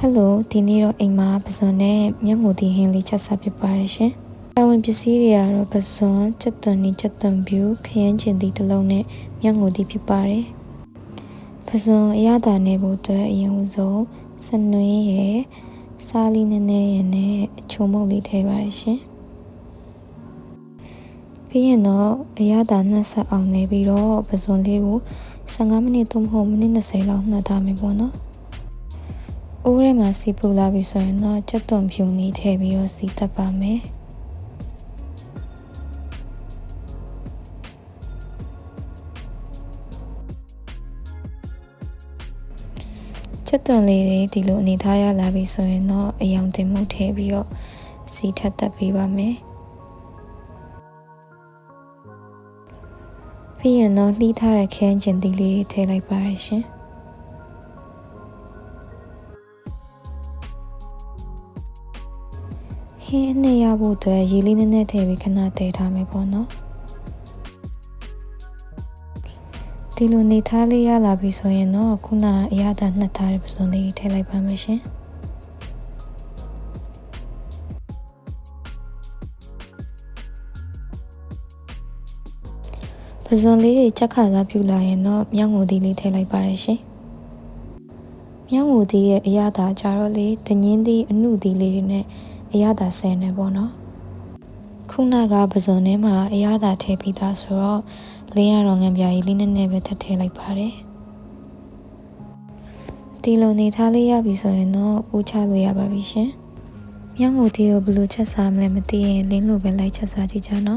ဟယ်လိုဒီနေ့တော့အိမ်မှာပဇွန်နဲ့မျက်ငိုတီဟင်းလေးချက်စားဖြစ်ပါတယ်ရှင်။တာဝန်ပစ္စည်းတွေကတော့ပဇွန်ချက်သွန်နီချက်သွန်ပြူခရမ်းချင်တီတစ်လုံးနဲ့မျက်ငိုတီဖြစ်ပါတယ်။ပဇွန်အရသာနေဖို့အတွက်အရင်ဦးဆုံးစနွေးရယ်စားလီနည်းနည်းရယ်နဲ့အချုံမုတ်လေးထည့်ပါတယ်ရှင်။ပြီးရင်တော့အရသာနှက်ဆက်အောင်နေပြီးတော့ပဇွန်လေးကို15မိနစ်သို့မဟုတ်မိနစ်20လောက်နှက်ထားမယ်ပေါ့နော်။ အိုးထဲမှာစီပူလာပြီဆိုရင်တော့ချက်သွန်ဖြူနေထည့်ပြီးတော့စီတက်ပါမယ်ချက်သွန်လေးတွေဒီလိုအနေထားရလာပြီဆိုရင်တော့အယောင်တင်မှုထည့်ပြီးတော့စီထပ်တက်ပေးပါမယ်ပြီးရင်တော့လှီးထားတဲ့ခန်းကျင်သီးလေးထည့်လိုက်ပါရရှင် ဟင်းအနှစ်ရဖို့အတွက်ရေလေးနည်းနည်းထည့်ပြီးခဏတည်ထားမယ်ပေါ့နော်ဒီလိုနေထားလေးရလာပြီဆိုရင်တော့ခုနအရသာနှစ်ထားတဲ့ပစုံလေးထည့်လိုက်ပါမယ်ရှင်ပဇွန်လေးတွေချက်ခါစားပြူလာရင်တော့မြောင်းငိုသီးလေးထည့်လိုက်ပါရရှင်။မြောင်းငိုသီးရဲ့အရသာကြတော့လေဒညင်းသီးအနုသီးလေးတွေနဲ့ အရသာဆင်းနေပေါ့နော်။ခုနကပဇွန်ထဲမှာအရသာထည့်ပြီးသားဆိုတော့လင်းရတော့ငံပြားကြီးလေးနဲ့နဲ့ပဲထပ်ထည့်လိုက်ပါတယ်။ဒီလိုနေထားလေးရပြီဆိုရင်တော့ဦးချလို့ရပါပြီရှင်။မြောင်းငိုသီးကိုဘယ်လိုချက်စားမလဲမသိရင်လင်းလို့ပဲလိုက်ချက်စားကြည့်ကြနော်